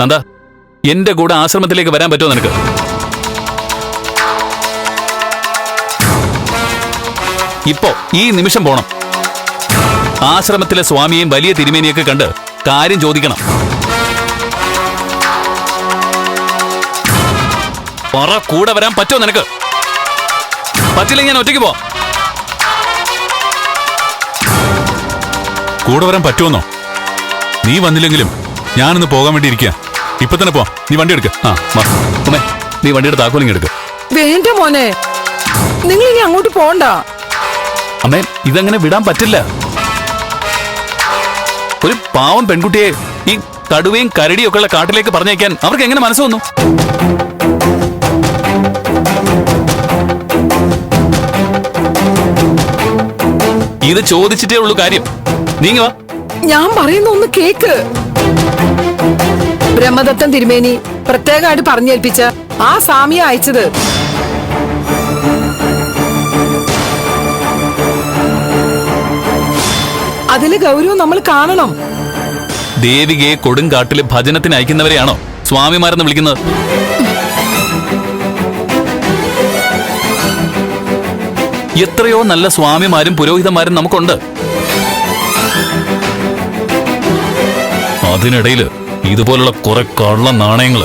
നന്ദ എന്റെ കൂടെ ആശ്രമത്തിലേക്ക് വരാൻ പറ്റുമോ നിനക്ക്? ഇപ്പോ ഈ നിമിഷം പോണം. ആശ്രമത്തിലെ സ്വാമിയെയും വലിയ തിരുമേനിയൊക്കെ കണ്ട് കാര്യം ചോദിക്കണം. പറ കൂടെ വരാൻ പറ്റുമോ നിനക്ക്? പറ്റില്ല ഞാൻ ഒറ്റയ്ക്ക് പോ കൂടെ വരാൻ പറ്റുമെന്നോ? നീ വന്നില്ലെങ്കിലും ഞാനിന്ന് പോകാൻ വേണ്ടി ഇരിക്കുക ഇപ്പൊ തന്നെ പോ നീ വണ്ടി എടുക്ക. ആ വാ. ഉമ്മേ നീ വണ്ടിയുടെ താക്കോലിങ് എടുക്ക്. വേണ്ട മോനെ. നിങ്ങൾ ഇനി അങ്ങോട്ട് പോണ്ട. അമ്മേ ഇതങ്ങനെ വിടാൻ പറ്റില്ല. ഒരു പാവം പെൺകുട്ടിയെ ഈ കടുവയും കരടിയും ഒക്കെ ഉള്ള കാട്ടിലേക്ക് പറഞ്ഞേക്കാൻ അവർക്ക് എങ്ങനെ മനസ്സ് വന്നു? ഇത് ചോദിച്ചിട്ടേ ഉള്ളൂ കാര്യം. നീങ്ങ വാ. ഞാൻ പറയുന്ന ഒന്ന് കേക്ക്. ബ്രഹ്മദത്തൻ തിരുമേനി പ്രത്യേകമായിട്ട് പറഞ്ഞേൽപ്പിച്ച ആ സ്വാമിയെ അയച്ചത്. അതിൽ ഗൗരവം നമ്മൾ കാണണം. ദേവികയെ കൊടുങ്കാട്ടിൽ ഭജനത്തിന് അയക്കുന്നവരെയാണോ സ്വാമിമാരെന്ന് വിളിക്കുന്നത്? എത്രയോ നല്ല സ്വാമിമാരും പുരോഹിതന്മാരും നമുക്കുണ്ട്. അതിനിടയിൽ ഇതുപോലുള്ള കുറെ കള്ള നാണയങ്ങൾ.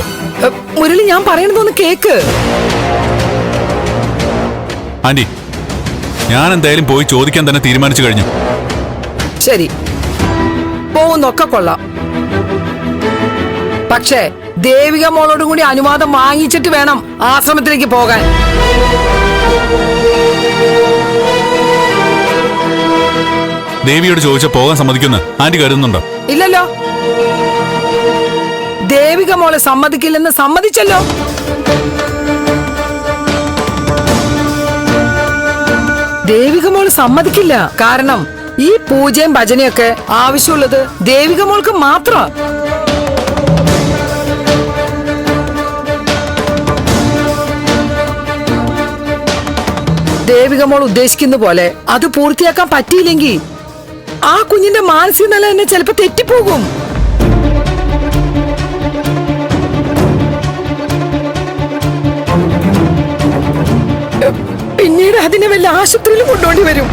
മുരളി ഞാൻ പറയണതൊന്ന് കേക്ക്. ആന്റി ഞാൻ എന്തായാലും പോയി ചോദിക്കാൻ തന്നെ തീരുമാനിച്ചു കഴിഞ്ഞു. ശരി. പോകുന്നൊക്കെ കൊള്ളാം. പക്ഷേ ദേവിക മോളോട് കൂടി അനുവാദം വാങ്ങിച്ചിട്ട് വേണം ആശ്രമത്തിലേക്ക് പോകാൻ. ദേവിയോട് ചോദിച്ച പോകാൻ സമ്മതിക്കുന്നു ആന്റി കരുതുന്നുണ്ടോ? ഇല്ലല്ലോ. ദേവിക മോളെ സമ്മതിക്കില്ലെന്ന് സമ്മതിച്ചല്ലോ. ദേവിക മോൾ സമ്മതിക്കില്ല. കാരണം ഈ പൂജയും ഭജനയൊക്കെ ആവശ്യമുള്ളത് ദേവിക മോൾക്ക് മാത്രം. ദേവിക മോൾ ഉദ്ദേശിക്കുന്ന പോലെ അത് പൂർത്തിയാക്കാൻ പറ്റിയില്ലെങ്കിൽ ആ കുഞ്ഞിന്റെ മാനസിക നില തന്നെ ചിലപ്പോ തെറ്റിപ്പോകും. അതിനെ വല്ല ആശുപത്രിയിൽ കൊണ്ടുപോണ്ടി വരും.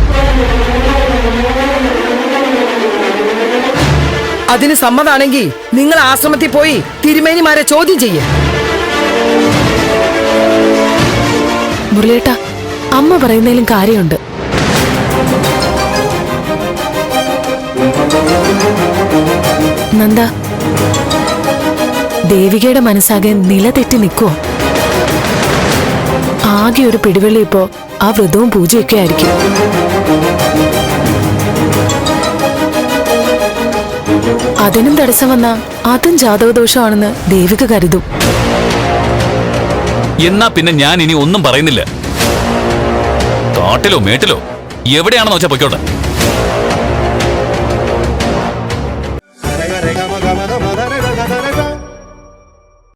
അതിന് സമ്മതാണെങ്കിൽ നിങ്ങൾ ആശ്രമത്തിൽ പോയി തിരുമേനിമാരെ ചോദ്യം ചെയ്യേ. മുരളിയേട്ട അമ്മ പറയുന്നതിലും കാര്യമുണ്ട്. നന്ദ ദേവികയുടെ മനസ്സാകെ നിലതെറ്റി തെറ്റി നിൽക്കുവോ? ആകെ ഒരു പിടിവെള്ളി ഇപ്പോ ആ വ്രതവും പൂജയൊക്കെ ആയിരിക്കും. അതിനും തടസ്സം വന്ന അതും ജാതകദോഷമാണെന്ന് ദേവിക കരുതും. എന്നാ പിന്നെ ഞാൻ ഇനി ഒന്നും പറയുന്നില്ല. കാട്ടിലോ മേട്ടിലോ? എവിടെയാണെന്ന് വെച്ചാ പൊയ്ക്കോട്ടെ.